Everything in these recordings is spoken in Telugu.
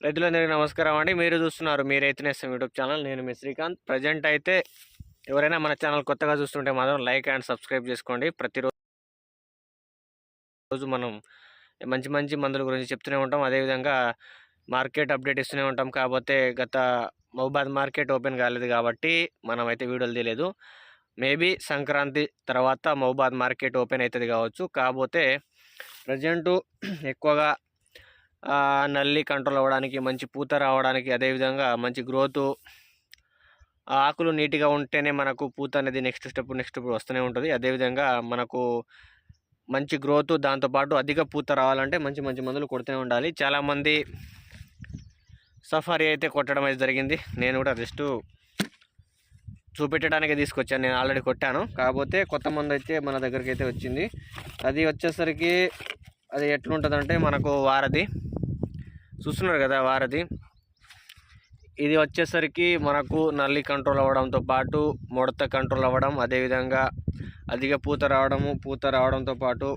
రైతులందరికీ నమస్కారం అండి. మీరు చూస్తున్నారు మీ రైతు నేస్తం యూట్యూబ్ ఛానల్. నేను మీ శ్రీకాంత్. ప్రజెంట్ అయితే ఎవరైనా మన ఛానల్ కొత్తగా చూస్తుంటే మాత్రం లైక్ అండ్ సబ్స్క్రైబ్ చేసుకోండి. ప్రతిరోజు రోజు మనం మంచి మంచి మందుల గురించి చెప్తూనే ఉంటాం. అదేవిధంగా మార్కెట్ అప్డేట్ ఇస్తూనే ఉంటాం. కాకపోతే గత మహబాద్ మార్కెట్ ఓపెన్ కాలేదు కాబట్టి మనం అయితే వీడియోలు తీయలేదు. మేబీ సంక్రాంతి తర్వాత మహబాద్ మార్కెట్ ఓపెన్ అవుతుంది కావచ్చు. కాకపోతే ప్రజెంటు ఎక్కువగా నల్లి కంట్రోల్ అవ్వడానికి మంచి పూత రావడానికి అదేవిధంగా మంచి గ్రోత్ ఆకులు నీట్గా ఉంటేనే మనకు పూత అనేది నెక్స్ట్ స్టెప్ నెక్స్ట్ స్టెప్ వస్తూనే ఉంటుంది. అదేవిధంగా మనకు మంచి గ్రోత్ దాంతోపాటు అధిక పూత రావాలంటే మంచి మంచి మందులు కొడుతూనే ఉండాలి. చాలామంది సఫారీ అయితే కొట్టడం అయితే జరిగింది. నేను కూడా జస్ట్ చూపెట్టడానికి తీసుకొచ్చాను. నేను ఆల్రెడీ కొట్టాను. కాకపోతే కొత్త మందు అయితే మన దగ్గరికి అయితే వచ్చింది. అది వచ్చేసరికి అది ఎట్లుంటుందంటే మనకు వారది చూస్తున్నారు కదా వారధి. ఇది వచ్చేసరికి మనకు నల్లి కంట్రోల్ అవ్వడంతో పాటు ముడత కంట్రోల్ అవ్వడం అదేవిధంగా అధిక పూత రావడము పూత రావడంతో పాటు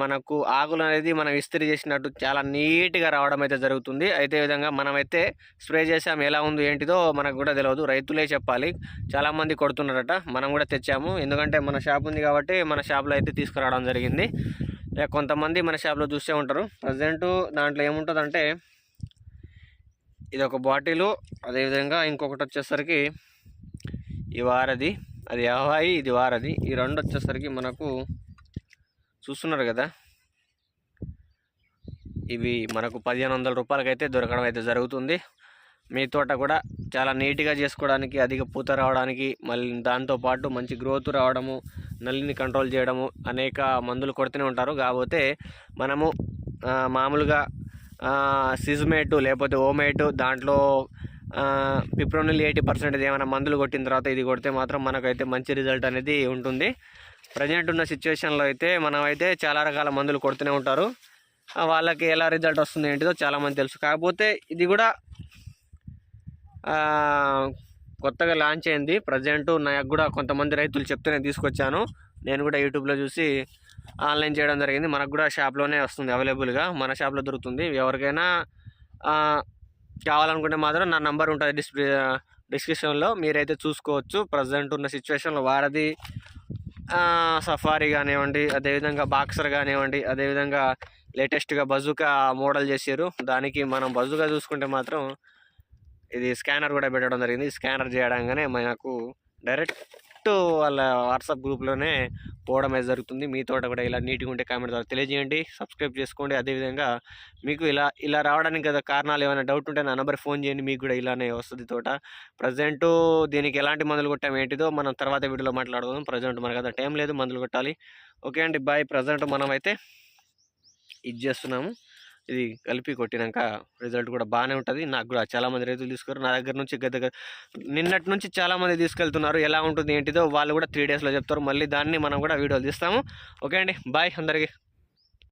మనకు ఆకులు అనేది మనం ఇస్త్రీ చేసినట్టు చాలా నీట్గా రావడం అయితే జరుగుతుంది. అయితే విధంగా మనమైతే స్ప్రే చేసాము ఎలా ఉందో ఏంటిదో మనకు కూడా తెలియదు రైతులే చెప్పాలి. చాలామంది కొడుతున్నారట మనం కూడా తెచ్చాము. ఎందుకంటే మన షాప్ ఉంది కాబట్టి మన షాప్లో అయితే తీసుకురావడం జరిగింది. ఇక కొంతమంది మన షాప్లో చూసే ఉంటారు. ప్రజెంట్ దాంట్లో ఏముంటుందంటే ఇది ఒక బాటిలు అదేవిధంగా ఇంకొకటి వచ్చేసరికి ఈ వారది అది హవాయి ఇది వారది. ఈ రెండు వచ్చేసరికి మనకు చూస్తున్నారు కదా. ఇవి మనకు పదిహేను వందల రూపాయలకైతే దొరకడం అయితే జరుగుతుంది. మీ తోట కూడా చాలా నీట్గా చేసుకోవడానికి అధిక పూత రావడానికి మళ్ళీ దాంతోపాటు మంచి గ్రోత్ రావడము నల్లిని కంట్రోల్ చేయడము అనేక మందులు కొడుతూనే ఉంటారు. కాకపోతే మనము మామూలుగా సిజ్మేటు లేకపోతే ఓమేటు దాంట్లో పిప్రోనిల్ ఎయిటీ పర్సెంట్ ఏమైనా మందులు కొట్టిన తర్వాత ఇది కొడితే మాత్రం మనకైతే మంచి రిజల్ట్ అనేది ఉంటుంది. ప్రజెంట్ ఉన్న సిచ్యువేషన్లో అయితే మనమైతే చాలా రకాల మందులు కొడుతూనే ఉంటారు. వాళ్ళకి ఎలా రిజల్ట్ వస్తుంది ఏంటిదో చాలామంది తెలుసు. కాకపోతే ఇది కూడా కొత్తగా లాంచ్ అయింది. ప్రజెంట్ నాకు కూడా కొంతమంది రైతులు చెప్తూనే నేను తీసుకొచ్చాను. నేను కూడా యూట్యూబ్లో చూసి ఆన్లైన్ చేయడం జరిగింది. మనకు కూడా షాప్లోనే వస్తుంది అవైలబుల్గా మన షాప్లో దొరుకుతుంది. ఎవరికైనా కావాలనుకుంటే మాత్రం నా నంబర్ ఉంటుంది డిస్ప్లే డిస్క్రిప్షన్లో మీరైతే చూసుకోవచ్చు. ప్రజెంట్ ఉన్న సిచ్యువేషన్లో వారది సఫారీ కానివ్వండి అదేవిధంగా బాక్సర్ కానివ్వండి అదేవిధంగా లేటెస్ట్గా బజుకా మోడల్ చేసారు దానికి మనం బజుగా చూసుకుంటే మాత్రం ఇది స్కానర్ కూడా పెట్టడం జరిగింది. స్కానర్ చేయడంగానే మనకు డైరెక్ట్ వాళ్ళ వాట్సాప్ గ్రూప్లోనే పోవడం అయితే జరుగుతుంది. మీ తోట కూడా ఇలా నీట్గా ఉంటే కామెంట్ ద్వారా తెలియజేయండి. సబ్స్క్రైబ్ చేసుకోండి. అదేవిధంగా మీకు ఇలా ఇలా రావడానికి గల కారణాలు ఏమైనా డౌట్ ఉంటే నా నెంబర్ ఫోన్ చేయండి. మీకు కూడా ఇలానే వస్తుంది తోట. ప్రజెంట్ దీనికి ఎలాంటి మందులు కొట్టాం ఏంటిదో మనం తర్వాత వీడియోలో మాట్లాడుకుందాం ప్రజెంట్ మనకు అంత టైం లేదు. మందులు కొట్టాలి. ఓకే అండి. బాయ్. ప్రజెంట్ మనమైతే ఇది చేస్తున్నాము. ఇది కలిపి కొట్టినాక రిజల్ట్ కూడా బాగానే ఉంటుంది. నాకు కూడా చాలామంది రైతులు తీసుకున్నారు. నా దగ్గర నుంచి దగ్గర నిన్నటి నుంచి చాలామంది తీసుకెళ్తున్నారు. ఎలా ఉంటుంది ఏంటిదో వాళ్ళు కూడా త్రీ డేస్లో చెప్తారు. మళ్ళీ దాన్ని మనం కూడా వీడియోలు తీస్తాము. ఓకే అండి. బాయ్ అందరికీ.